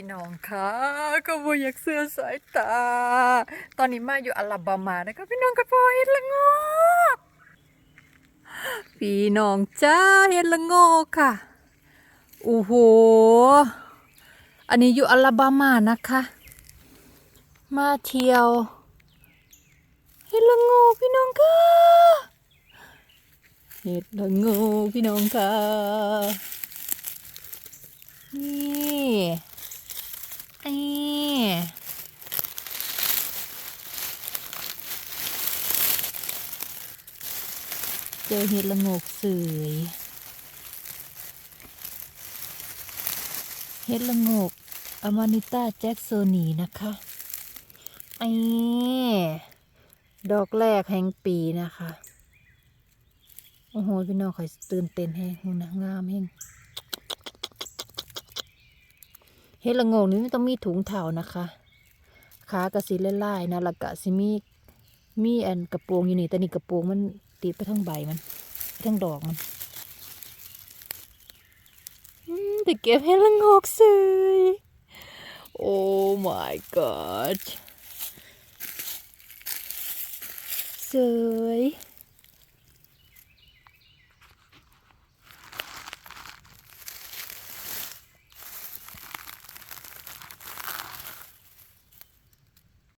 พี่น้องค่ะก็บ่อยากเสื้อสายตา ตอนนี้มาอยู่อลาบามานะคะพี่น้องก็พอเห็นละโงกพี่น้องจ้าเห็นละงกค่ะโอ้โหอันนี้อยู่อลาบามานะคะ มาเที่ยวเห็ดละงกพี่น้องค่ะเห็ดละงกพี่น้องค่ะนี่ เจอเห็ดละโงกสวยเห็ดละโงกอมานิต้าแจ็คโซนีนะคะไอ้ดอกแรกแห่งปีนะคะ โอ้โห พี่น้องคอยตื่นเต้นแห้งหูนะงามแห้งเฮ็ดละโงงนี้ไม่ต้องมีถุงเท้านะคะขากระสีไล่ๆนะล้วก็สิมีมีอันกระโปรงอยู่นี่แต่นี่กระโปรงมัน ติดไปทั้งใบมันไปทั้งดอกมันแต่เก็บให้ละงอกสวยโอ้ my god สวย